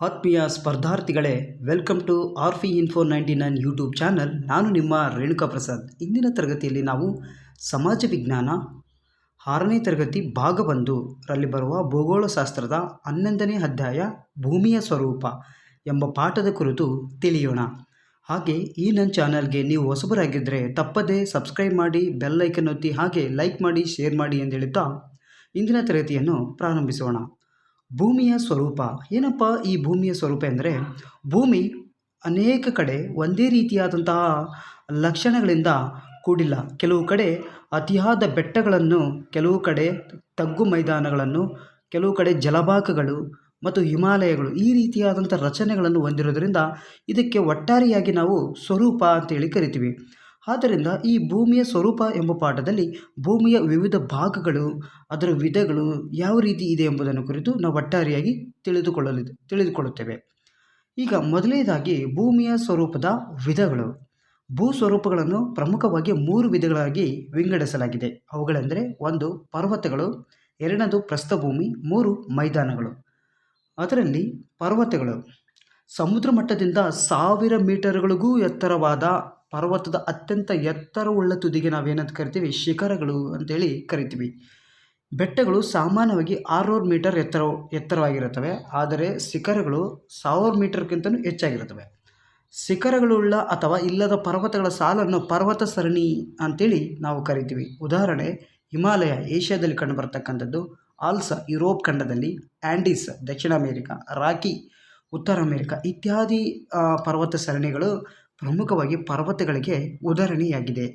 ಆತ್ಮೀಯ ಸ್ಪರ್ಧಾರ್ಥಿಗಳೇ welcome to R P info ninety nine YouTube channel ನಾನು ನಿಮ್ಮ ರೇಣುಕಾ ಪ್ರಸಾದ್. ಇಂದಿನ ತರಗತಿಯಲ್ಲಿ ನಾವು ಸಮಾಜ ವಿಜ್ಞಾನ ಆರನೇ ತರಗತಿ ಭಾಗ ರಲ್ಲಿ ಬರುವ ಭೂಗೋಳಶಾಸ್ತ್ರದ ಹನ್ನೊಂದನೇ ಅಧ್ಯಾಯ ಭೂಮಿಯ ಸ್ವರೂಪ ಎಂಬ ಪಾಠದ ಕುರಿತು ತಿಳಿಯೋಣ. ಹಾಗೆ ಈ ನನ್ನ ಚಾನಲ್ಗೆ ನೀವು ಹೊಸಬರಾಗಿದ್ದರೆ ತಪ್ಪದೇ ಸಬ್ಸ್ಕ್ರೈಬ್ ಮಾಡಿ ಬೆಲ್ ಐಕನ್ ಒತ್ತಿ ಹಾಗೆ ಲೈಕ್ ಮಾಡಿ ಶೇರ್ ಮಾಡಿ ಎಂದು ಹೇಳುತ್ತಾ ಇಂದಿನ ತರಗತಿಯನ್ನು ಪ್ರಾರಂಭಿಸೋಣ. ಭೂಮಿಯ ಸ್ವರೂಪ. ಏನಪ್ಪ ಈ ಭೂಮಿಯ ಸ್ವರೂಪ ಎಂದರೆ, ಭೂಮಿ ಅನೇಕ ಕಡೆ ಒಂದೇ ರೀತಿಯಾದಂತಹ ಲಕ್ಷಣಗಳಿಂದ ಕೂಡಿಲ್ಲ. ಕೆಲವು ಕಡೆ ಅತಿಯಾದ ಬೆಟ್ಟಗಳನ್ನು, ಕೆಲವು ಕಡೆ ತಗ್ಗು ಮೈದಾನಗಳನ್ನು, ಕೆಲವು ಕಡೆ ಜಲಭಾಗಗಳು ಮತ್ತು ಹಿಮಾಲಯಗಳು ಈ ರೀತಿಯಾದಂಥ ರಚನೆಗಳನ್ನು ಹೊಂದಿರೋದ್ರಿಂದ ಇದಕ್ಕೆ ಒಟ್ಟಾರೆಯಾಗಿ ನಾವು ಸ್ವರೂಪ ಅಂತೇಳಿ ಕರಿತೀವಿ. ಆದ್ದರಿಂದ ಈ ಭೂಮಿಯ ಸ್ವರೂಪ ಎಂಬ ಪಾಠದಲ್ಲಿ ಭೂಮಿಯ ವಿವಿಧ ಭಾಗಗಳು, ಅದರ ವಿಧಗಳು ಯಾವ ರೀತಿ ಇದೆ ಎಂಬುದನ್ನು ಕುರಿತು ನಾವು ಒಟ್ಟಾರೆಯಾಗಿ ತಿಳಿದುಕೊಳ್ಳಲಿ ತಿಳಿದುಕೊಳ್ಳುತ್ತೇವೆ. ಈಗ ಮೊದಲನೇದಾಗಿ ಭೂಮಿಯ ಸ್ವರೂಪದ ವಿಧಗಳು. ಭೂ ಸ್ವರೂಪಗಳನ್ನು ಪ್ರಮುಖವಾಗಿ ಮೂರು ವಿಧಗಳಾಗಿ ವಿಂಗಡಿಸಲಾಗಿದೆ. ಅವುಗಳೆಂದರೆ ಒಂದು ಪರ್ವತಗಳು, ಎರಡನೇದು ಪ್ರಸ್ಥಭೂಮಿ, ಮೂರು ಮೈದಾನಗಳು. ಅದರಲ್ಲಿ ಪರ್ವತಗಳು. ಸಮುದ್ರ ಮಟ್ಟದಿಂದ ಸಾವಿರ ಮೀಟರ್ಗಳಿಗೂ ಎತ್ತರವಾದ ಪರ್ವತದ ಅತ್ಯಂತ ಎತ್ತರವುಳ್ಳ ತುದಿಗೆ ನಾವೇನಂತ ಕರಿತೀವಿ? ಶಿಖರಗಳು ಅಂತೇಳಿ ಕರಿತೀವಿ. ಬೆಟ್ಟಗಳು ಸಾಮಾನ್ಯವಾಗಿ ಆರುನೂರು ಮೀಟರ್ ಎತ್ತರ, ಎತ್ತರವಾಗಿರುತ್ತವೆ. ಆದರೆ ಶಿಖರಗಳು ಸಾವಿರ ಮೀಟರ್ಗಿಂತಲೂ ಹೆಚ್ಚಾಗಿರುತ್ತವೆ. ಶಿಖರಗಳುಳ್ಳ ಅಥವಾ ಇಲ್ಲದ ಪರ್ವತಗಳ ಸಾಲನ್ನು ಪರ್ವತ ಸರಣಿ ಅಂತೇಳಿ ನಾವು ಕರಿತೀವಿ. ಉದಾಹರಣೆ, ಹಿಮಾಲಯ, ಏಷ್ಯಾದಲ್ಲಿ ಕಂಡುಬರ್ತಕ್ಕಂಥದ್ದು, ಆಲ್ಸ, ಯುರೋಪ್ ಖಂಡದಲ್ಲಿ ಆ್ಯಂಡೀಸ್ ದಕ್ಷಿಣ ಅಮೇರಿಕಾ, ರಾಕಿ, ಉತ್ತರ ಅಮೇರಿಕಾ ಇತ್ಯಾದಿ ಪರ್ವತ ಸರಣಿಗಳು ಪ್ರಮುಖವಾಗಿ ಪರ್ವತಗಳಿಗೆ ಉದಾಹರಣೆಯಾಗಿದೆ.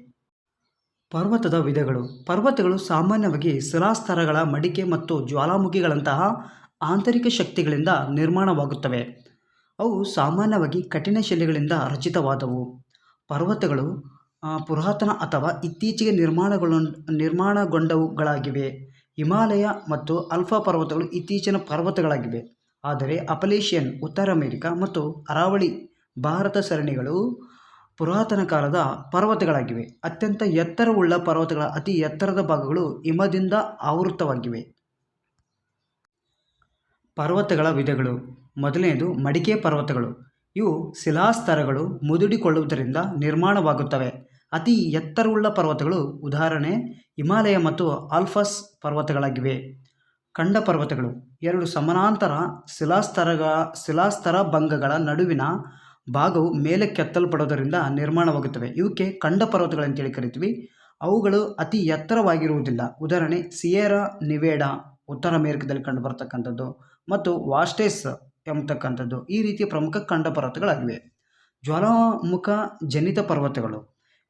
ಪರ್ವತದ ವಿಧಗಳು. ಪರ್ವತಗಳು ಸಾಮಾನ್ಯವಾಗಿ ಶಿಲಾಸ್ತರಗಳ ಮಡಿಕೆ ಮತ್ತು ಜ್ವಾಲಾಮುಖಿಗಳಂತಹ ಆಂತರಿಕ ಶಕ್ತಿಗಳಿಂದ ನಿರ್ಮಾಣವಾಗುತ್ತವೆ. ಅವು ಸಾಮಾನ್ಯವಾಗಿ ಕಠಿಣ ಶಿಲೆಗಳಿಂದ ರಚಿತವಾದವು. ಪರ್ವತಗಳು ಪುರಾತನ ಅಥವಾ ಇತ್ತೀಚೆಗೆ ನಿರ್ಮಾಣಗೊಳ್ಳ ನಿರ್ಮಾಣಗೊಂಡವುಗಳಾಗಿವೆ. ಹಿಮಾಲಯ ಮತ್ತು ಅಲ್ಫಾ ಪರ್ವತಗಳು ಇತ್ತೀಚಿನ ಪರ್ವತಗಳಾಗಿವೆ. ಆದರೆ ಅಪಲೇಷಿಯನ್, ಉತ್ತರ ಅಮೆರಿಕ ಮತ್ತು ಅರಾವಳಿ ಭಾರತ ಸರಣಿಗಳು ಪುರಾತನ ಕಾಲದ ಪರ್ವತಗಳಾಗಿವೆ. ಅತ್ಯಂತ ಎತ್ತರವುಳ್ಳ ಪರ್ವತಗಳ ಅತಿ ಎತ್ತರದ ಭಾಗಗಳು ಹಿಮದಿಂದ ಆವೃತವಾಗಿವೆ ಪರ್ವತಗಳ ವಿಧಗಳು. ಮೊದಲನೆಯದು ಮಡಿಕೆ ಪರ್ವತಗಳು. ಇವು ಶಿಲಾಸ್ತರಗಳು ಮುದುಡಿಕೊಳ್ಳುವುದರಿಂದ ನಿರ್ಮಾಣವಾಗುತ್ತವೆ. ಅತಿ ಎತ್ತರವುಳ್ಳ ಪರ್ವತಗಳು ಉದಾಹರಣೆ ಹಿಮಾಲಯ ಮತ್ತು ಆಲ್ಫಸ್ ಪರ್ವತಗಳಾಗಿವೆ. ಖಂಡ ಪರ್ವತಗಳು. ಎರಡು ಸಮಾನಾಂತರ ಶಿಲಾಸ್ತರಗ, ಶಿಲಾಸ್ತರ ಭಂಗಗಳ ನಡುವಿನ ಭಾಗವು ಮೇಲೆ ಕೆತ್ತಲ್ಪಡೋದರಿಂದ ನಿರ್ಮಾಣವಾಗುತ್ತವೆ. ಇವಕ್ಕೆ ಖಂಡ ಪರ್ವತಗಳಂತೇಳಿ ಕರಿತೀವಿ. ಅವುಗಳು ಅತಿ ಎತ್ತರವಾಗಿರುವುದಿಲ್ಲ. ಉದಾಹರಣೆ, ಸಿಯೇರಾ ನಿವೇಡಾ ಉತ್ತರ ಅಮೇರಿಕದಲ್ಲಿ ಕಂಡುಬರ್ತಕ್ಕಂಥದ್ದು ಮತ್ತು ವಾಸ್ಟೇಸ್ ಎಂಬತಕ್ಕಂಥದ್ದು ಈ ರೀತಿಯ ಪ್ರಮುಖ ಖಂಡ ಪರ್ವತಗಳಾಗಿವೆ ಜ್ವಾಲಾಮುಖ ಜನಿತ ಪರ್ವತಗಳು.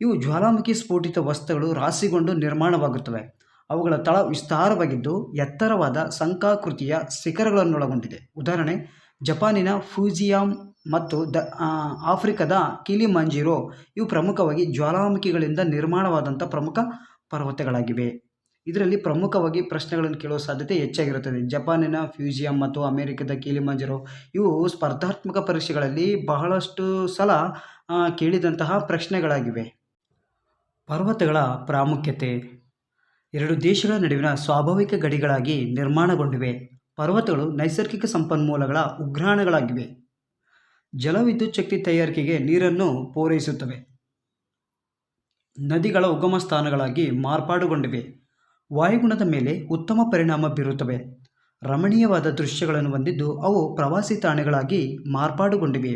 ಇವು ಜ್ವಾಲಾಮುಖಿ ಸ್ಫೋಟಿತ ವಸ್ತುಗಳು ರಾಸಿಗೊಂಡು ನಿರ್ಮಾಣವಾಗುತ್ತವೆ. ಅವುಗಳ ತಳ ವಿಸ್ತಾರವಾಗಿದ್ದು ಎತ್ತರವಾದ ಸಂಕಾಕೃತಿಯ ಶಿಖರಗಳನ್ನೊಳಗೊಂಡಿದೆ. ಉದಾಹರಣೆ ಜಪಾನಿನ ಫ್ಯೂಜಿಯಾಮ್ ಮತ್ತು ದ ಆಫ್ರಿಕಾದ ಕಿಲಿಮಂಜಿರೋ ಇವು ಪ್ರಮುಖವಾಗಿ ಜ್ವಾಲಾಮುಖಿಗಳಿಂದ ನಿರ್ಮಾಣವಾದಂಥ ಪ್ರಮುಖ ಪರ್ವತಗಳಾಗಿವೆ. ಇದರಲ್ಲಿ ಪ್ರಮುಖವಾಗಿ ಪ್ರಶ್ನೆಗಳನ್ನು ಕೇಳುವ ಸಾಧ್ಯತೆ ಹೆಚ್ಚಾಗಿರುತ್ತದೆ. ಜಪಾನಿನ ಫ್ಯೂಜಿಯಂ ಮತ್ತು ಅಮೆರಿಕದ ಕೀಲಿಮಂಜರೋ ಇವು ಸ್ಪರ್ಧಾತ್ಮಕ ಪರೀಕ್ಷೆಗಳಲ್ಲಿ ಬಹಳಷ್ಟು ಸಲ ಕೇಳಿದಂತಹ ಪ್ರಶ್ನೆಗಳಾಗಿವೆ. ಪರ್ವತಗಳ ಪ್ರಾಮುಖ್ಯತೆ ಎರಡು ದೇಶಗಳ ನಡುವಿನ ಸ್ವಾಭಾವಿಕ ಗಡಿಗಳಾಗಿ ನಿರ್ಮಾಣಗೊಂಡಿವೆ. ಪರ್ವತಗಳು ನೈಸರ್ಗಿಕ ಸಂಪನ್ಮೂಲಗಳ ಉಗ್ರಾಣಗಳಾಗಿವೆ. ಜಲವಿದ್ಯುತ್ ಶಕ್ತಿ ತಯಾರಿಕೆಗೆ ನೀರನ್ನು ಪೂರೈಸುತ್ತವೆ. ನದಿಗಳ ಉಗಮ ಸ್ಥಾನಗಳಾಗಿ ಮಾರ್ಪಾಡುಗೊಂಡಿವೆ. ವಾಯುಗುಣದ ಮೇಲೆ ಉತ್ತಮ ಪರಿಣಾಮ ಬೀರುತ್ತವೆ. ರಮಣೀಯವಾದ ದೃಶ್ಯಗಳನ್ನು ಹೊಂದಿದ್ದು ಅವು ಪ್ರವಾಸಿ ತಾಣಗಳಾಗಿ ಮಾರ್ಪಾಡುಗೊಂಡಿವೆ.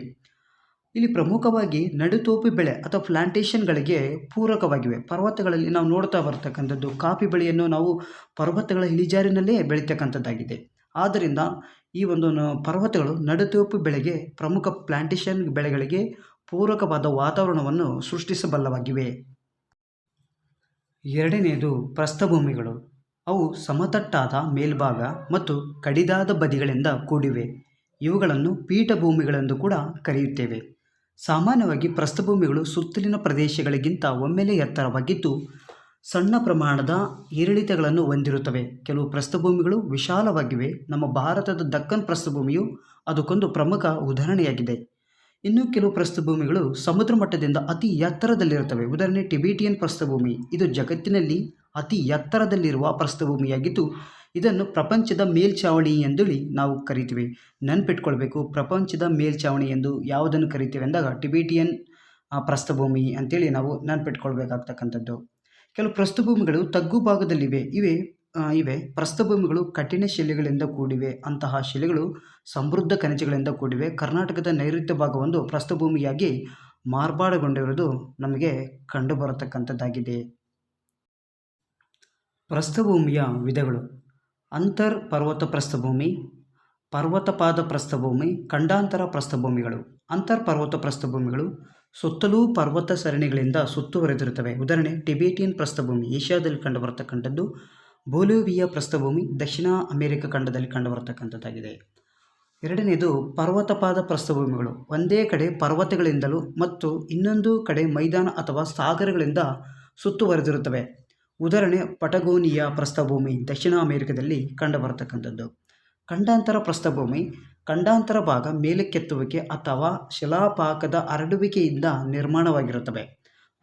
ಇಲ್ಲಿ ಪ್ರಮುಖವಾಗಿ ನಡುತೋಪಿ ಬೆಳೆ ಅಥವಾ ಪ್ಲಾಂಟೇಷನ್ಗಳಿಗೆ ಪೂರಕವಾಗಿವೆ. ಪರ್ವತಗಳಲ್ಲಿ ನಾವು ನೋಡ್ತಾ ಬರ್ತಕ್ಕಂಥದ್ದು ಕಾಫಿ ಬೆಳೆಯನ್ನು ನಾವು ಪರ್ವತಗಳ ಇಳಿಜಾರಿನಲ್ಲೇ ಬೆಳೀತಕ್ಕಂಥದ್ದಾಗಿದೆ. ಆದ್ದರಿಂದ ಈ ಒಂದು ಪರ್ವತಗಳು ನಡುತೋಪು ಬೆಳೆಗೆ ಪ್ರಮುಖ ಪ್ಲಾಂಟೇಷನ್ ಬೆಳೆಗಳಿಗೆ ಪೂರಕವಾದ ವಾತಾವರಣವನ್ನು ಸೃಷ್ಟಿಸಬಲ್ಲವಾಗಿವೆ. ಎರಡನೆಯದು ಪ್ರಸ್ಥಭೂಮಿಗಳು. ಅವು ಸಮತಟ್ಟಾದ ಮೇಲ್ಭಾಗ ಮತ್ತು ಕಡಿದಾದ ಬದಿಗಳಿಂದ ಕೂಡಿವೆ. ಇವುಗಳನ್ನು ಪೀಠಭೂಮಿಗಳೆಂದು ಕೂಡ ಕರೆಯುತ್ತೇವೆ. ಸಾಮಾನ್ಯವಾಗಿ ಪ್ರಸ್ಥಭೂಮಿಗಳು ಸುತ್ತಲಿನ ಪ್ರದೇಶಗಳಿಗಿಂತ ಒಮ್ಮೆಲೆ ಎತ್ತರವಾಗಿದ್ದು ಸಣ್ಣ ಪ್ರಮಾಣದ ಏರಿಳಿತಗಳನ್ನು ಹೊಂದಿರುತ್ತವೆ. ಕೆಲವು ಪ್ರಸ್ಥಭೂಮಿಗಳು ವಿಶಾಲವಾಗಿವೆ. ನಮ್ಮ ಭಾರತದ ದಕ್ಕನ್ ಪ್ರಸ್ಥಭೂಮಿಯು ಅದಕ್ಕೊಂದು ಪ್ರಮುಖ ಉದಾಹರಣೆಯಾಗಿದೆ. ಇನ್ನು ಕೆಲವು ಪ್ರಸ್ಥಭೂಮಿಗಳು ಸಮುದ್ರ ಮಟ್ಟದಿಂದ ಅತಿ ಎತ್ತರದಲ್ಲಿರುತ್ತವೆ. ಉದಾಹರಣೆ, ಟಿಬೇಟಿಯನ್ ಪ್ರಸ್ಥಭೂಮಿ. ಇದು ಜಗತ್ತಿನಲ್ಲಿ ಅತಿ ಎತ್ತರದಲ್ಲಿರುವ ಪ್ರಸ್ಥಭೂಮಿಯಾಗಿದ್ದು, ಇದನ್ನು ಪ್ರಪಂಚದ ಮೇಲ್ಛಾವಣಿ ಎಂದೇಳಿ ನಾವು ಕರಿತೀವಿ. ನೆನ್ಪಿಟ್ಕೊಳ್ಬೇಕು, ಪ್ರಪಂಚದ ಮೇಲ್ಛಾವಣಿ ಎಂದು ಯಾವುದನ್ನು ಕರಿತೀವಿ ಅಂದಾಗ ಟಿಬೇಟಿಯನ್ ಪ್ರಸ್ಥಭೂಮಿ ಅಂತೇಳಿ ನಾವು ನೆನಪಿಟ್ಕೊಳ್ಬೇಕಾಗ್ತಕ್ಕಂಥದ್ದು. ಕೆಲವು ಪ್ರಸ್ಥಭೂಮಿಗಳು ತಗ್ಗು ಭಾಗದಲ್ಲಿವೆ. ಇವೆ ಇವೆ. ಪ್ರಸ್ಥಭೂಮಿಗಳು ಕಠಿಣ ಶಿಲೆಗಳಿಂದ ಕೂಡಿವೆ. ಅಂತಹ ಶಿಲೆಗಳು ಸಮೃದ್ಧ ಖನಿಜಗಳಿಂದ ಕೂಡಿವೆ. ಕರ್ನಾಟಕದ ನೈಋತ್ಯ ಭಾಗವೊಂದು ಪ್ರಸ್ಥಭೂಮಿಯಾಗಿ ಮಾರ್ಪಾಡುಗೊಂಡಿರುವುದು ನಮಗೆ ಕಂಡುಬರತಕ್ಕಂಥದ್ದಾಗಿದೆ. ಪ್ರಸ್ಥಭೂಮಿಯ ವಿಧಗಳು. ಅಂತರ್ ಪರ್ವತ ಪ್ರಸ್ಥಭೂಮಿ ಪರ್ವತಪಾದ ಪ್ರಸ್ಥಭೂಮಿ ಖಂಡಾಂತರ ಪ್ರಸ್ಥಭೂಮಿಗಳು ಅಂತರ್ ಪರ್ವತ ಪ್ರಸ್ಥಭೂಮಿಗಳು ಸುತ್ತಲೂ ಪರ್ವತ ಸರಣಿಗಳಿಂದ ಸುತ್ತುವರೆದಿರುತ್ತವೆ. ಉದಾಹರಣೆ, ಟಿಬೇಟಿಯನ್ ಪ್ರಸ್ಥಭೂಮಿ, ಏಷ್ಯಾದಲ್ಲಿ ಕಂಡುಬರತಕ್ಕಂಥದ್ದು, ಬೋಲಿವಿಯಾ ಪ್ರಸ್ಥಭೂಮಿ, ದಕ್ಷಿಣ ಅಮೆರಿಕ ಖಂಡದಲ್ಲಿ ಕಂಡುಬರತಕ್ಕಂಥದ್ದಾಗಿದೆ. ಎರಡನೇದು ಪರ್ವತಪಾದ ಪ್ರಸ್ಥಭೂಮಿಗಳು ಒಂದೇ ಕಡೆ ಪರ್ವತಗಳಿಂದಲೂ ಮತ್ತು ಇನ್ನೊಂದು ಕಡೆ ಮೈದಾನ ಅಥವಾ ಸಾಗರಗಳಿಂದ ಸುತ್ತುವರೆದಿರುತ್ತವೆ. ಉದಾಹರಣೆ, ಪಟಗೋನಿಯಾ ಪ್ರಸ್ಥಭೂಮಿ, ದಕ್ಷಿಣ ಅಮೆರಿಕದಲ್ಲಿ ಕಂಡುಬರತಕ್ಕಂಥದ್ದು. ಖಂಡಾಂತರ ಪ್ರಸ್ಥಭೂಮಿ, ಖಂಡಾಂತರ ಭಾಗ ಮೇಲಕ್ಕೆತ್ತುವಿಕೆ ಅಥವಾ ಶಿಲಾಪಾಕದ ಹರಡುವಿಕೆಯಿಂದ ನಿರ್ಮಾಣವಾಗಿರುತ್ತವೆ.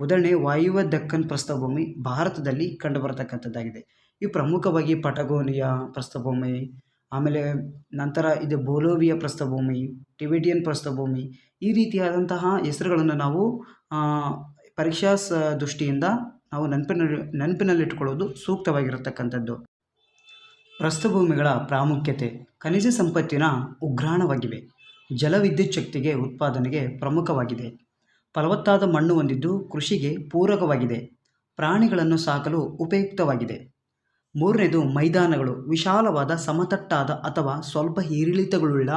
ಉದಾಹರಣೆ ವಾಯುವ್ಯ ದಕ್ಕನ್ ಪ್ರಸ್ಥಭೂಮಿ ಭಾರತದಲ್ಲಿ ಕಂಡುಬರತಕ್ಕಂಥದ್ದಾಗಿದೆ. ಈ ಪ್ರಮುಖವಾಗಿ ಪಟಗೋನಿಯಾ ಪ್ರಸ್ಥಭೂಮಿ, ಆಮೇಲೆ ನಂತರ ಇದು ಬೋಲೋವಿಯ ಪ್ರಸ್ಥಭೂಮಿ, ಟಿಬೆಟಿಯನ್ ಪ್ರಸ್ಥಭೂಮಿ, ಈ ರೀತಿಯಾದಂತಹ ಹೆಸರುಗಳನ್ನು ನಾವು ಪರೀಕ್ಷಾ ದೃಷ್ಟಿಯಿಂದ ನಾವು ನೆನಪಿನಲ್ಲಿ ನೆನಪಿನಲ್ಲಿಟ್ಕೊಳ್ಳೋದು ಸೂಕ್ತವಾಗಿರತಕ್ಕಂಥದ್ದು. ಪ್ರಸ್ಥಭೂಮಿಗಳ ಪ್ರಾಮುಖ್ಯತೆ ಖನಿಜ ಸಂಪತ್ತಿನ ಉಗ್ರಾಣವಾಗಿವೆ. ಜಲವಿದ್ಯುತ್ ಶಕ್ತಿಗೆ ಉತ್ಪಾದನೆಗೆ ಪ್ರಮುಖವಾಗಿದೆ. ಫಲವತ್ತಾದ ಮಣ್ಣು ಹೊಂದಿದ್ದು ಕೃಷಿಗೆ ಪೂರಕವಾಗಿದೆ. ಪ್ರಾಣಿಗಳನ್ನು ಸಾಕಲು ಉಪಯುಕ್ತವಾಗಿದೆ. ಮೂರನೇದು ಮೈದಾನಗಳು. ವಿಶಾಲವಾದ ಸಮತಟ್ಟಾದ ಅಥವಾ ಸ್ವಲ್ಪ ಏರಿಳಿತಗಳುಳ್ಳ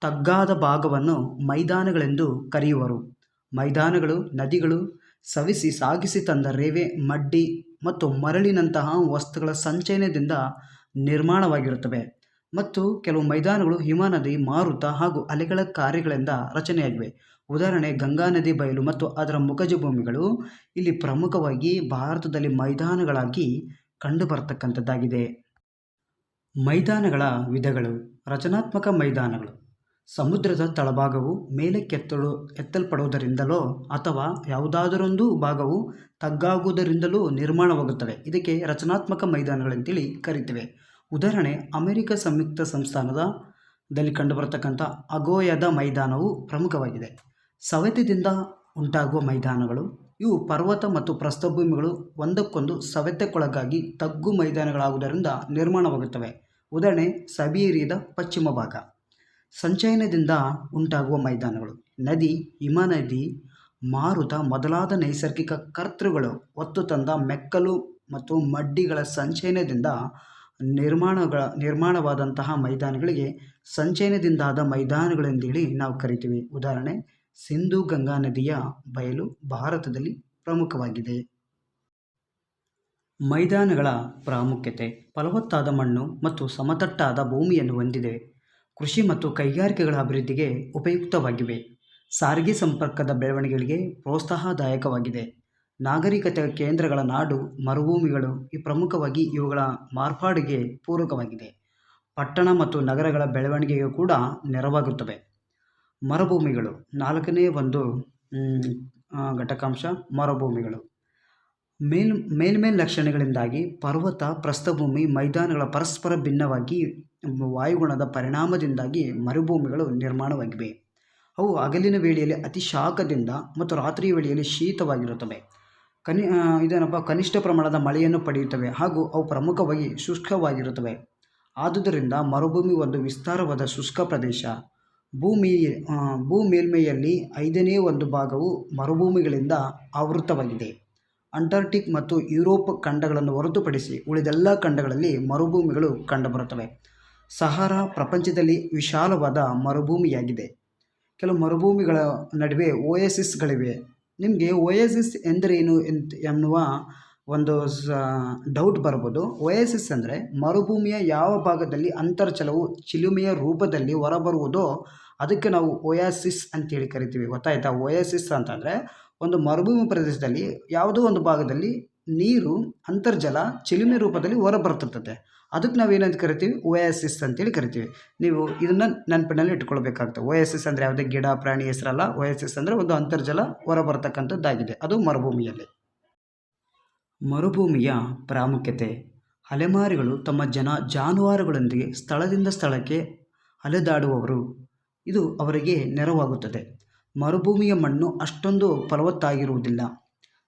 ತಗ್ಗಾದ ಭಾಗವನ್ನು ಮೈದಾನಗಳೆಂದು ಕರೆಯುವರು. ಮೈದಾನಗಳು, ನದಿಗಳು ಸವಿಸಿ ಸಾಗಿಸಿ ತಂದ ರೇವೆ, ಮಡ್ಡಿ ಮತ್ತು ಮರಳಿನಂತಹ ವಸ್ತುಗಳ ಸಂಚಯನದಿಂದ ನಿರ್ಮಾಣವಾಗಿರುತ್ತವೆ. ಮತ್ತು ಕೆಲವು ಮೈದಾನಗಳು ಹಿಮನದಿ ಮಾರುತ ಹಾಗೂ ಅಲೆಗಳ ಕಾರ್ಯಗಳಿಂದ ರಚನೆಯಾಗಿವೆ. ಉದಾಹರಣೆ, ಗಂಗಾ ನದಿ ಬಯಲು ಮತ್ತು ಅದರ ಮುಖಜ ಭೂಮಿಗಳು ಇಲ್ಲಿ ಪ್ರಮುಖವಾಗಿ ಭಾರತದಲ್ಲಿ ಮೈದಾನಗಳಾಗಿ ಕಂಡುಬರತಕ್ಕಂಥದ್ದಾಗಿದೆ. ಮೈದಾನಗಳ ವಿಧಗಳು, ರಚನಾತ್ಮಕ ಮೈದಾನಗಳು. ಸಮುದ್ರದ ತಳಭಾಗವು ಮೇಲಕ್ಕೆತ್ತಲು ಎತ್ತಲ್ಪಡುವುದರಿಂದಲೋ ಅಥವಾ ಯಾವುದಾದರೊಂದು ಭಾಗವು ತಗ್ಗಾಗುವುದರಿಂದಲೋ ನಿರ್ಮಾಣವಾಗುತ್ತವೆ ಇದಕ್ಕೆ ರಚನಾತ್ಮಕ ಮೈದಾನಗಳಂತೇಳಿ ಕರಿತೇವೆ. ಉದಾಹರಣೆ, ಅಮೆರಿಕ ಸಂಯುಕ್ತ ಸಂಸ್ಥಾನದ ದಲ್ಲಿ ಕಂಡುಬರತಕ್ಕಂಥ ಅಗೋಯದ ಮೈದಾನವು ಪ್ರಮುಖವಾಗಿದೆ. ಸವೆತದಿಂದ ಉಂಟಾಗುವ ಮೈದಾನಗಳು, ಇವು ಪರ್ವತ ಮತ್ತು ಪ್ರಸ್ಥಭೂಮಿಗಳು ಒಂದಕ್ಕೊಂದು ಸವೆತಕ್ಕೊಳಗಾಗಿ ತಗ್ಗು ಮೈದಾನಗಳಾಗುವುದರಿಂದ ನಿರ್ಮಾಣವಾಗುತ್ತವೆ. ಉದಾಹರಣೆ, ಸಬೀರಿಯದ ಪಶ್ಚಿಮ ಭಾಗ. ಸಂಚಯನದಿಂದ ಉಂಟಾಗುವ ಮೈದಾನಗಳು. ನದಿ, ಹಿಮನದಿ, ಮಾರುತ ಮೊದಲಾದ ನೈಸರ್ಗಿಕ ಕರ್ತೃಗಳು ಒತ್ತು ತಂದ ಮೆಕ್ಕಲು ಮತ್ತು ಮಡ್ಡಿಗಳ ಸಂಚಯನದಿಂದ ನಿರ್ಮಾಣಗಳ, ನಿರ್ಮಾಣವಾದಂತಹ ಮೈದಾನಗಳಿಗೆ ಸಂಚಯನದಿಂದಾದ ಮೈದಾನಗಳೆಂದೇಳಿ ನಾವು ಕರಿತೀವಿ. ಉದಾಹರಣೆ, ಸಿಂಧು ಗಂಗಾ ನದಿಯ ಬಯಲು ಭಾರತದಲ್ಲಿ ಪ್ರಮುಖವಾಗಿದೆ. ಮೈದಾನಗಳ ಪ್ರಾಮುಖ್ಯತೆ ಫಲವತ್ತಾದ ಮಣ್ಣು ಮತ್ತು ಸಮತಟ್ಟಾದ ಭೂಮಿಯನ್ನು ಹೊಂದಿದೆ. ಕೃಷಿ ಮತ್ತು ಕೈಗಾರಿಕೆಗಳ ಅಭಿವೃದ್ಧಿಗೆ ಉಪಯುಕ್ತವಾಗಿವೆ. ಸಾರಿಗೆ ಸಂಪರ್ಕದ ಬೆಳವಣಿಗೆಗಳಿಗೆ ಪ್ರೋತ್ಸಾಹದಾಯಕವಾಗಿದೆ. ನಾಗರಿಕತೆ ಕೇಂದ್ರಗಳ ನಾಡು, ಮರುಭೂಮಿಗಳು ಈ ಪ್ರಮುಖವಾಗಿ ಇವುಗಳ ಮಾರ್ಪಾಡಿಗೆ ಪೂರಕವಾಗಿದೆ. ಪಟ್ಟಣ ಮತ್ತು ನಗರಗಳ ಬೆಳವಣಿಗೆಗೂ ಕೂಡ ನೆರವಾಗುತ್ತವೆ. ಮರುಭೂಮಿಗಳು ನಾಲ್ಕನೇ ಒಂದು ಘಟಕಾಂಶ ಮರುಭೂಮಿಗಳು. ಮೇಲ್, ಮೇಲ್ಮೇಲ್ ಲಕ್ಷಣಗಳಿಂದಾಗಿ ಪರ್ವತ, ಪ್ರಸ್ಥಭೂಮಿ, ಮೈದಾನಗಳ ಪರಸ್ಪರ ಭಿನ್ನವಾಗಿ ವಾಯುಗುಣದ ಪರಿಣಾಮದಿಂದಾಗಿ ಮರುಭೂಮಿಗಳು ನಿರ್ಮಾಣವಾಗಿವೆ. ಅವು ಹಗಲಿನ ವೇಳೆಯಲ್ಲಿ ಅತಿ ಶಾಖದಿಂದ ಮತ್ತು ರಾತ್ರಿಯ ವೇಳೆಯಲ್ಲಿ ಶೀತವಾಗಿರುತ್ತವೆ. ಕನಿ ಇದೇನಪ್ಪ, ಕನಿಷ್ಠ ಪ್ರಮಾಣದ ಮಳೆಯನ್ನು ಪಡೆಯುತ್ತವೆ ಹಾಗೂ ಅವು ಪ್ರಮುಖವಾಗಿ ಶುಷ್ಕವಾಗಿರುತ್ತವೆ. ಆದುದರಿಂದ ಮರುಭೂಮಿ ಒಂದು ವಿಸ್ತಾರವಾದ ಶುಷ್ಕ ಪ್ರದೇಶ. ಭೂಮಿ ಭೂ ಮೇಲ್ಮೈಯಲ್ಲಿ ಐದನೇ ಒಂದು ಭಾಗವು ಮರುಭೂಮಿಗಳಿಂದ ಆವೃತವಾಗಿದೆ ಅಂಟಾರ್ಟಿಕ್ ಮತ್ತು ಯುರೋಪ್ ಖಂಡಗಳನ್ನು ಹೊರತುಪಡಿಸಿ ಉಳಿದೆಲ್ಲ ಖಂಡಗಳಲ್ಲಿ ಮರುಭೂಮಿಗಳು ಕಂಡುಬರುತ್ತವೆ. ಸಹಾರಾ ಪ್ರಪಂಚದಲ್ಲಿ ವಿಶಾಲವಾದ ಮರುಭೂಮಿಯಾಗಿದೆ. ಕೆಲವು ಮರುಭೂಮಿಗಳ ನಡುವೆ ಓಯಸಿಸ್ಗಳಿವೆ ನಿಮಗೆ ಓಯಸಿಸ್ ಎಂದರೇನು ಎಂತ ಎನ್ನುವ ಒಂದು ಡೌಟ್ ಬರ್ಬೋದು. ಓಯಸಿಸ್ ಅಂದರೆ ಮರುಭೂಮಿಯ ಯಾವ ಭಾಗದಲ್ಲಿ ಅಂತರ್ಜಲವು ಚಿಲುಮೆಯ ರೂಪದಲ್ಲಿ ಹೊರಬರುವುದೋ ಅದಕ್ಕೆ ನಾವು ಓಯಾಸಿಸ್ ಅಂತೇಳಿ ಕರಿತೀವಿ. ಗೊತ್ತಾಯ್ತಾ? ಓಯಾಸಿಸ್ ಅಂತಂದರೆ ಒಂದು ಮರುಭೂಮಿ ಪ್ರದೇಶದಲ್ಲಿ ಯಾವುದೋ ಒಂದು ಭಾಗದಲ್ಲಿ ನೀರು, ಅಂತರ್ಜಲ, ಚಿಲುಮೆ ರೂಪದಲ್ಲಿ ಹೊರಬರ್ತಿರ್ತದೆ ಅದಕ್ಕೆ ನಾವು ಏನಂತ ಕರಿತೀವಿ? ಎಸ್ ಅಂತೇಳಿ ಕರಿತೀವಿ. ನೀವು ಇದನ್ನು ನೆನಪಿನಲ್ಲಿ ಇಟ್ಕೊಳ್ಬೇಕಾಗ್ತದೆ. ಓ ಎಸ್ ಎಸ್ ಅಂದರೆ ಯಾವುದೇ ಗಿಡ, ಪ್ರಾಣಿ ಹೆಸರಲ್ಲ. ಓ ಎಸ್ ಎಸ್ ಅಂದರೆ ಒಂದು ಅಂತರ್ಜಲ ಹೊರಬರ್ತಕ್ಕಂಥದ್ದಾಗಿದೆ. ಅದು ಮರುಭೂಮಿಯಲ್ಲಿ. ಮರುಭೂಮಿಯ ಪ್ರಾಮುಖ್ಯತೆ. ಅಲೆಮಾರಿಗಳು ತಮ್ಮ ಜನ ಜಾನುವಾರುಗಳೊಂದಿಗೆ ಸ್ಥಳದಿಂದ ಸ್ಥಳಕ್ಕೆ ಅಲೆದಾಡುವವರು. ಇದು ಅವರಿಗೆ ನೆರವಾಗುತ್ತದೆ. ಮರುಭೂಮಿಯ ಮಣ್ಣು ಅಷ್ಟೊಂದು ಫಲವತ್ತಾಗಿರುವುದಿಲ್ಲ.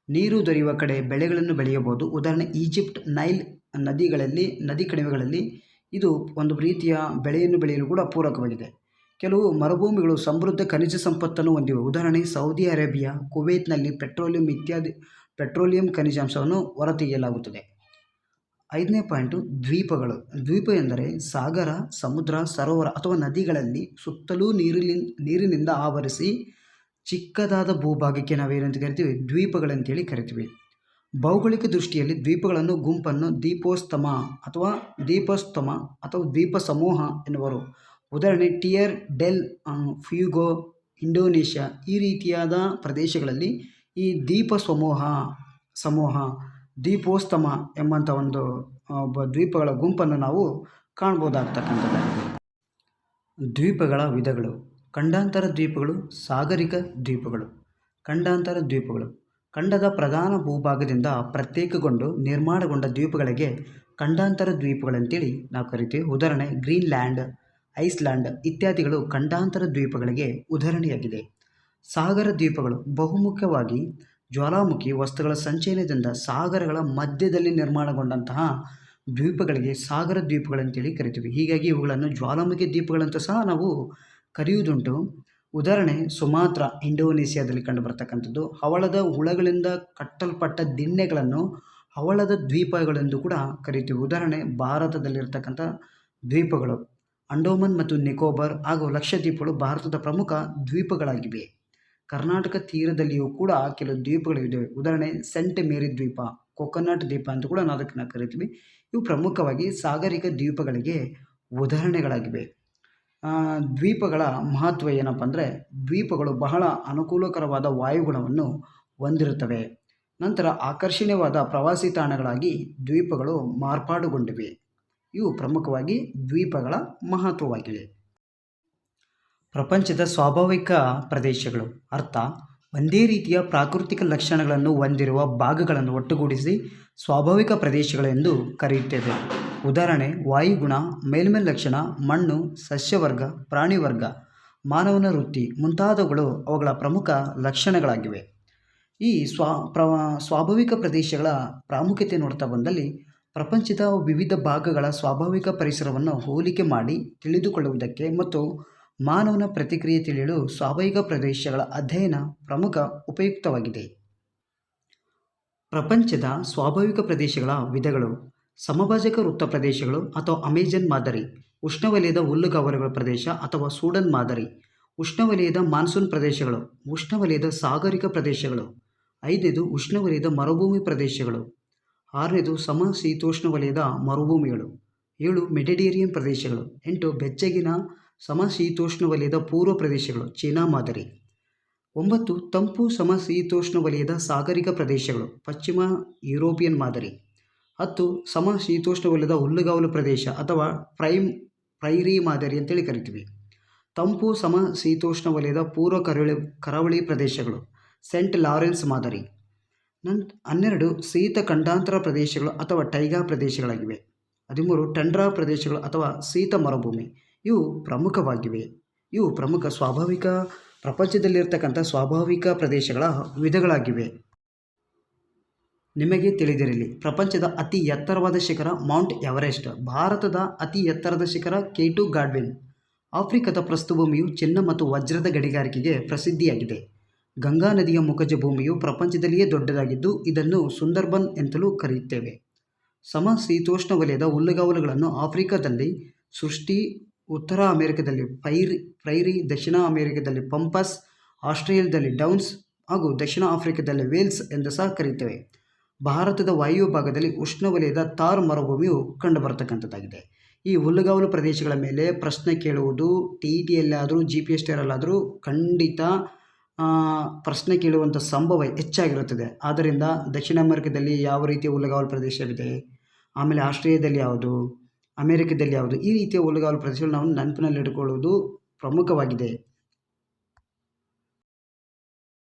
ನೀರು ದೊರೆಯುವ ಕಡೆ ಬೆಳೆಗಳನ್ನು ಬೆಳೆಯಬಹುದು. ಉದಾಹರಣೆ, ಈಜಿಪ್ಟ್ ನೈಲ್ ನದಿಗಳಲ್ಲಿ, ನದಿ ಕಣಿವೆಗಳಲ್ಲಿ ಇದು ಒಂದು ರೀತಿಯ ಬೆಳೆಯನ್ನು ಬೆಳೆಯಲು ಕೂಡ ಪೂರಕವಾಗಿದೆ. ಕೆಲವು ಮರುಭೂಮಿಗಳು ಸಮೃದ್ಧ ಖನಿಜ ಸಂಪತ್ತನ್ನು ಹೊಂದಿವೆ. ಉದಾಹರಣೆ, ಸೌದಿ ಅರೇಬಿಯಾ, ಕುವೈತ್ನಲ್ಲಿ ಪೆಟ್ರೋಲಿಯಂ ಇತ್ಯಾದಿ, ಪೆಟ್ರೋಲಿಯಂ ಖನಿಜಾಂಶವನ್ನು ಹೊರತೆಗೆಯಲಾಗುತ್ತದೆ. ಐದನೇ ಪಾಯಿಂಟು, ದ್ವೀಪಗಳು. ದ್ವೀಪ ಎಂದರೆ ಸಾಗರ, ಸಮುದ್ರ, ಸರೋವರ ಅಥವಾ ನದಿಗಳಲ್ಲಿ ಸುತ್ತಲೂ ನೀರಿನ ನೀರಿನಿಂದ ಆವರಿಸಿ ಚಿಕ್ಕದಾದ ಭೂಭಾಗಕ್ಕೆ ನಾವೇನಂತ ಕರಿತೀವಿ? ದ್ವೀಪಗಳಂತೇಳಿ ಕರಿತೀವಿ. ಭೌಗೋಳಿಕ ದೃಷ್ಟಿಯಲ್ಲಿ ದ್ವೀಪಗಳನ್ನು ಗುಂಪನ್ನು ದೀಪೋಸ್ತಮ ಅಥವಾ ದೀಪೋಸ್ತಮ ಅಥವಾ ದ್ವೀಪ ಸಮೂಹ ಎನ್ನುವರು. ಉದಾಹರಣೆ, ಟಿಯರ್, ಡೆಲ್ ಫ್ಯೂಗೋ, ಇಂಡೋನೇಷ್ಯಾ ಈ ರೀತಿಯಾದ ಪ್ರದೇಶಗಳಲ್ಲಿ ಈ ದ್ವೀಪ ಸಮೂಹ ಸಮೂಹ ದೀಪೋಸ್ತಮ ಎಂಬಂಥ ಒಂದು ದ್ವೀಪಗಳ ಗುಂಪನ್ನು ನಾವು ಕಾಣ್ಬೋದಾಗ್ತಕ್ಕಂಥದ್ದು. ದ್ವೀಪಗಳ ವಿಧಗಳು. ಖಂಡಾಂತರ ದ್ವೀಪಗಳು ಸಾಗರಿಕ ದ್ವೀಪಗಳು. ಖಂಡಾಂತರ ದ್ವೀಪಗಳು. ಖಂಡದ ಪ್ರಧಾನ ಭೂಭಾಗದಿಂದ ಪ್ರತ್ಯೇಕಗೊಂಡು ನಿರ್ಮಾಣಗೊಂಡ ದ್ವೀಪಗಳಿಗೆ ಖಂಡಾಂತರ ದ್ವೀಪಗಳಂತೇಳಿ ನಾವು ಕರಿತೀವಿ. ಉದಾಹರಣೆ, ಗ್ರೀನ್ಲ್ಯಾಂಡ್, ಐಸ್ಲ್ಯಾಂಡ್ ಇತ್ಯಾದಿಗಳು ಖಂಡಾಂತರ ದ್ವೀಪಗಳಿಗೆ ಉದಾಹರಣೆಯಾಗಿದೆ. ಸಾಗರ ದ್ವೀಪಗಳು ಬಹುಮುಖ್ಯವಾಗಿ ಜ್ವಾಲಾಮುಖಿ ವಸ್ತುಗಳ ಸಂಚಯನದಿಂದ ಸಾಗರಗಳ ಮಧ್ಯದಲ್ಲಿ ನಿರ್ಮಾಣಗೊಂಡಂತಹ ದ್ವೀಪಗಳಿಗೆ ಸಾಗರ ದ್ವೀಪಗಳಂತೇಳಿ ಕರಿತೀವಿ. ಹೀಗಾಗಿ ಇವುಗಳನ್ನು ಜ್ವಾಲಾಮುಖಿ ದ್ವೀಪಗಳಂತೂ ಸಹ ನಾವು ಕರೆಯುವುದುಂಟು. ಉದಾಹರಣೆ, ಸುಮಾತ್ರ, ಇಂಡೋನೇಷ್ಯಾದಲ್ಲಿ ಕಂಡುಬರ್ತಕ್ಕಂಥದ್ದು. ಹವಳದ ಹುಳಗಳಿಂದ ಕಟ್ಟಲ್ಪಟ್ಟ ದಿಣ್ಣೆಗಳನ್ನು ಹವಳದ ದ್ವೀಪಗಳೆಂದು ಕೂಡ ಕರಿತೀವಿ. ಉದಾಹರಣೆ, ಭಾರತದಲ್ಲಿರ್ತಕ್ಕಂಥ ದ್ವೀಪಗಳು. ಅಂಡೋಮನ್ ಮತ್ತು ನಿಕೋಬಾರ್ ಹಾಗೂ ಲಕ್ಷದ್ವೀಪಗಳು ಭಾರತದ ಪ್ರಮುಖ ದ್ವೀಪಗಳಾಗಿವೆ. ಕರ್ನಾಟಕ ತೀರದಲ್ಲಿಯೂ ಕೂಡ ಕೆಲವು ದ್ವೀಪಗಳಿವೆ ಉದಾಹರಣೆ, ಸೆಂಟ್ ಮೇರಿ ದ್ವೀಪ, ಕೊಕೊನಟ್ ದ್ವೀಪ ಅಂತ ಕೂಡ ನಾವು ಅದಕ್ಕೆ ನಾವು ಕರಿತೀವಿ. ಇವು ಪ್ರಮುಖವಾಗಿ ಸಾಗರಿಕ ದ್ವೀಪಗಳಿಗೆ ಉದಾಹರಣೆಗಳಾಗಿವೆ. ದ್ವೀಪಗಳ ಮಹತ್ವ ಏನಪ್ಪ ಅಂದರೆ ದ್ವೀಪಗಳು ಬಹಳ ಅನುಕೂಲಕರವಾದ ವಾಯುಗುಣವನ್ನು ಹೊಂದಿರುತ್ತವೆ. ನಂತರ ಆಕರ್ಷಣೀಯವಾದ ಪ್ರವಾಸಿ ತಾಣಗಳಾಗಿ ದ್ವೀಪಗಳು ಮಾರ್ಪಾಡುಗೊಂಡಿವೆ. ಇವು ಪ್ರಮುಖವಾಗಿ ದ್ವೀಪಗಳ ಮಹತ್ವವಾಗಿವೆ. ಪ್ರಪಂಚದ ಸ್ವಾಭಾವಿಕ ಪ್ರದೇಶಗಳು ಅರ್ಥ, ಒಂದೇ ರೀತಿಯ ಪ್ರಾಕೃತಿಕ ಲಕ್ಷಣಗಳನ್ನು ಹೊಂದಿರುವ ಭಾಗಗಳನ್ನು ಒಟ್ಟುಗೂಡಿಸಿ ಸ್ವಾಭಾವಿಕ ಪ್ರದೇಶಗಳೆಂದು ಕರೆಯುತ್ತೇವೆ. ಉದಾಹರಣೆ ವಾಯುಗುಣ ಮೇಲ್ಮೈ ಲಕ್ಷಣ, ಮಣ್ಣು, ಸಸ್ಯವರ್ಗ, ಪ್ರಾಣಿವರ್ಗ, ಮಾನವನ ವೃತ್ತಿ ಮುಂತಾದವುಗಳು ಅವುಗಳ ಪ್ರಮುಖ ಲಕ್ಷಣಗಳಾಗಿವೆ. ಈ ಸ್ವಾ ಸ್ವಾಭಾವಿಕ ಪ್ರದೇಶಗಳ ಪ್ರಾಮುಖ್ಯತೆ ನೋಡ್ತಾ ಬಂದಲ್ಲಿ ಪ್ರಪಂಚದ ವಿವಿಧ ಭಾಗಗಳ ಸ್ವಾಭಾವಿಕ ಪರಿಸರವನ್ನು ಹೋಲಿಕೆ ಮಾಡಿ ತಿಳಿದುಕೊಳ್ಳುವುದಕ್ಕೆ ಮತ್ತು ಮಾನವನ ಪ್ರತಿಕ್ರಿಯೆ ತಿಳಿಯಲು ಸ್ವಾಭಾವಿಕ ಪ್ರದೇಶಗಳ ಅಧ್ಯಯನ ಪ್ರಮುಖ ಉಪಯುಕ್ತವಾಗಿದೆ. ಪ್ರಪಂಚದ ಸ್ವಾಭಾವಿಕ ಪ್ರದೇಶಗಳ ವಿಧಗಳು ಸಮಭಾಜಕ ವೃತ್ತ ಪ್ರದೇಶಗಳು ಅಥವಾ ಅಮೆಜಾನ್ ಮಾದರಿ, ಉಷ್ಣವಲಯದ ಹುಲ್ಲುಗಾವಲುಗಳ ಪ್ರದೇಶ ಅಥವಾ ಸೂಡನ್ ಮಾದರಿ, ಉಷ್ಣವಲಯದ ಮಾನ್ಸೂನ್ ಪ್ರದೇಶಗಳು, ಉಷ್ಣವಲಯದ ಸಾಗರಿಕ ಪ್ರದೇಶಗಳು, ಐದನೇದು ಉಷ್ಣವಲಯದ ಮರುಭೂಮಿ ಪ್ರದೇಶಗಳು, ಆರನೇದು ಸಮಶೀತೋಷ್ಣವಲಯದ ಶೀತೋಷ್ಣ ವಲಯದ ಮರುಭೂಮಿಗಳು, ಏಳು ಮೆಡಿಟೇರಿಯನ್ ಪ್ರದೇಶಗಳು, ಎಂಟು ಬೆಚ್ಚಗಿನ ಸಮಶೀತೋಷ್ಣವಲಯದ ಪೂರ್ವ ಪ್ರದೇಶಗಳು, ಚೀನಾ ಮಾದರಿ, ಒಂಬತ್ತು ತಂಪು ಸಮಶೀತೋಷ್ಣವಲಯದ ಸಾಗರಿಕ ಪ್ರದೇಶಗಳು, ಪಶ್ಚಿಮ ಯುರೋಪಿಯನ್ ಮಾದರಿ. ಹತ್ತು ಸಮಶೀತೋಷ್ಣ ವಲಯದ ಹುಲ್ಲುಗಾವಲು ಪ್ರದೇಶ ಅಥವಾ ಪ್ರೈಮ್ ಪ್ರೈರಿ ಮಾದರಿ ಅಂತೇಳಿ ಕರಿತೀವಿ. ತಂಪು ಸಮ ಶೀತೋಷ್ಣ ವಲಯದ ಪೂರ್ವ ಕರಾವಳಿ ಕರಾವಳಿ ಪ್ರದೇಶಗಳು. ಸೆಂಟ್ ಲಾರೆನ್ಸ್ ಮಾದರಿ. ನನ್ ಹನ್ನೆರಡು ಶೀತ ಖಂಡಾಂತರ ಪ್ರದೇಶಗಳು ಅಥವಾ ಟೈಗಾ ಪ್ರದೇಶಗಳಾಗಿವೆ. ಹದಿಮೂರು ಟಂಡ್ರಾ ಪ್ರದೇಶಗಳು ಅಥವಾ ಶೀತ ಮರುಭೂಮಿ. ಇವು ಪ್ರಮುಖವಾಗಿವೆ. ಇವು ಪ್ರಮುಖ ಸ್ವಾಭಾವಿಕ ಪ್ರಪಂಚದಲ್ಲಿರ್ತಕ್ಕಂಥ ಸ್ವಾಭಾವಿಕ ಪ್ರದೇಶಗಳ ವಿಧಗಳಾಗಿವೆ ನಿಮಗೆ ತಿಳಿದಿರಲಿ, ಪ್ರಪಂಚದ ಅತಿ ಎತ್ತರವಾದ ಶಿಖರ ಮೌಂಟ್ ಎವರೆಸ್ಟ್, ಭಾರತದ ಅತಿ ಎತ್ತರದ ಶಿಖರ ಕೇಟು ಗಾಡ್ವಿನ್. ಆಫ್ರಿಕಾದ ಪ್ರಸ್ಥಭೂಮಿಯು ಚಿನ್ನ ಮತ್ತು ವಜ್ರದ ಗಣಿಗಾರಿಕೆಗೆ ಪ್ರಸಿದ್ಧಿಯಾಗಿದೆ. ಗಂಗಾ ನದಿಯ ಮುಖಜ ಭೂಮಿಯು ಪ್ರಪಂಚದಲ್ಲಿಯೇ ದೊಡ್ಡದಾಗಿದ್ದು, ಇದನ್ನು ಸುಂದರ್ಬನ್ ಎಂತಲೂ ಕರೆಯುತ್ತೇವೆ. ಸಮ ಶೀತೋಷ್ಣ ವಲಯದ ಹುಲ್ಲುಗಾವಲುಗಳನ್ನು ಆಫ್ರಿಕಾದಲ್ಲಿ ಸೃಷ್ಟಿ, ಉತ್ತರ ಅಮೆರಿಕದಲ್ಲಿ ಪೈರಿ ಪ್ರೈರಿ ದಕ್ಷಿಣ ಅಮೆರಿಕದಲ್ಲಿ ಪಂಪಸ್, ಆಸ್ಟ್ರೇಲಿಯಾದಲ್ಲಿ ಡೌನ್ಸ್ ಹಾಗೂ ದಕ್ಷಿಣ ಆಫ್ರಿಕಾದಲ್ಲಿ ವೇಲ್ಸ್ ಎಂದು ಸಹ ಕರೆಯುತ್ತೇವೆ. ಭಾರತದ ವಾಯು ಭಾಗದಲ್ಲಿ ಉಷ್ಣವಲಯದ ತಾರ್ ಮರುಭೂಮಿಯು ಕಂಡುಬರತಕ್ಕಂಥದ್ದಾಗಿದೆ. ಈ ಹುಲ್ಲುಗಾವಲು ಪ್ರದೇಶಗಳ ಮೇಲೆ ಪ್ರಶ್ನೆ ಕೇಳುವುದು ಟಿ ಇ ಟಿಯಲ್ಲಾದರೂ ಜಿ ಪಿ ಎಸ್ ಟಿಯರಲ್ಲಾದರೂ ಖಂಡಿತ ಪ್ರಶ್ನೆ ಕೇಳುವಂಥ ಸಂಭವ ಹೆಚ್ಚಾಗಿರುತ್ತದೆ. ಆದ್ದರಿಂದ ದಕ್ಷಿಣ ಅಮೆರಿಕದಲ್ಲಿ ಯಾವ ರೀತಿಯ ಹುಲ್ಲುಗಾವಲು ಪ್ರದೇಶವಿದೆ? ಆಮೇಲೆ ಆಸ್ಟ್ರೇಲಿಯಾದಲ್ಲಿ ಯಾವುದು? ಅಮೇರಿಕದಲ್ಲಿ ಯಾವುದು? ಈ ರೀತಿಯ ಹುಲ್ಲುಗಾವಲು ಪ್ರದೇಶಗಳು ನಾವು ನೆನಪಿನಲ್ಲಿ ಇಟ್ಕೊಳ್ಳುವುದು ಪ್ರಮುಖವಾಗಿದೆ.